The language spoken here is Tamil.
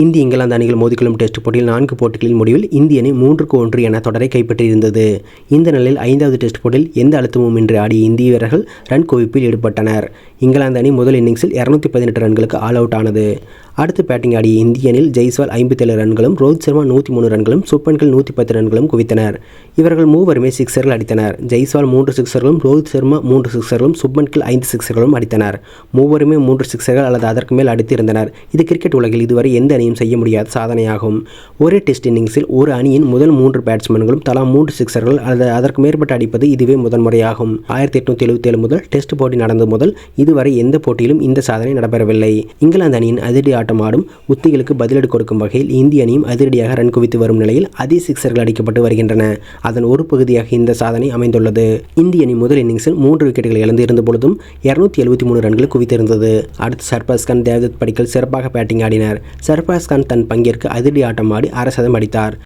இந்திய இங்கிலாந்து அணிகள் மோதிக்கொள்ளும் டெஸ்ட் போட்டியில் நான்கு போட்டிகளின் முடிவில் இந்திய அணி மூன்றுக்கு ஒன்று என தொடரை கைப்பற்றியிருந்தது. இந்த நிலையில் ஐந்தாவது டெஸ்ட் போட்டியில் எந்த அழுத்தமும் இன்றி ஆடிய இந்திய வீரர்கள் ரன் குவிப்பில் ஈடுபட்டனர். இங்கிலாந்து அணி முதல் இன்னிங்ஸில் இரநூத்தி பதினெட்டு ரன்களுக்கு ஆல் அவுட் ஆனது. அடுத்து பேட்டிங் ஆடிய இந்தியனில் ஜெய்ஸ்வால் ஐம்பத்தேழு ரன்களும் ரோஹித் சர்மா நூற்றி மூணு ரன்களும் சுப்பன்கள் நூற்றி பத்து ரன்களும் குவித்தனர். இவர்கள் மூவருமே சிக்ஸர்கள் அடித்தனர். ஜெய்ஸ்வால் மூன்று சிக்ஸர்களும் ரோஹித் சர்மா மூன்று சிக்ஸர்களும் சுப்பன்கில் ஐந்து சிக்ஸர்களும் அடித்தனர். மூவருமே மூன்று சிக்ஸர்கள் அல்லது அதற்கு மேல் அடித்திருந்தனர். இது கிரிக்கெட் உலகில் இதுவரை எந்த அணியும் செய்ய முடியாத சாதனையாகும். ஒரே டெஸ்ட் இன்னிங்ஸில் ஒரு அணியின் முதல் மூன்று பேட்ஸ்மேன்களும் தலா மூன்று சிக்ஸர்கள் அல்லது அதற்கு மேற்பட்டு அடிப்பது இதுவே முதன்முறையாகும் ஆயிரத்தி எட்நூத்தி எழுபத்தேழு முதல் டெஸ்ட் போட்டி நடந்த முதல் இதுவரை எந்த போட்டியிலும் இந்த சாதனை நடைபெறவில்லை. இங்கிலாந்து அணியின் அதிரடி ஆட்டம் ஆடும் உத்திகளுக்கு பதிலடி கொடுக்கும் வகையில் இந்திய அணியும் அதிரடியாக ரன் குவித்து வரும் நிலையில் அதே சிக்சர்கள் அடிக்கப்பட்டு வருகின்றன. அதன் ஒரு பகுதியாக இந்த சாதனை அமைந்துள்ளது. இந்திய அணி முதல் இன்னிங்ஸில் மூன்று விக்கெட்டுகளை இழந்திருந்த பொழுதும் இருநூத்தி எழுபத்தி மூணு ரன்கள் குவித்திருந்தது. அடுத்து சர்பாஸ் கான் தேவதத் படிக்கல் சிறப்பாக பேட்டிங் ஆடினர். சர்பாஸ் கான் தன் பங்கிற்கு அதிரடி ஆட்டம் ஆடி அரசதம் அடித்தார்.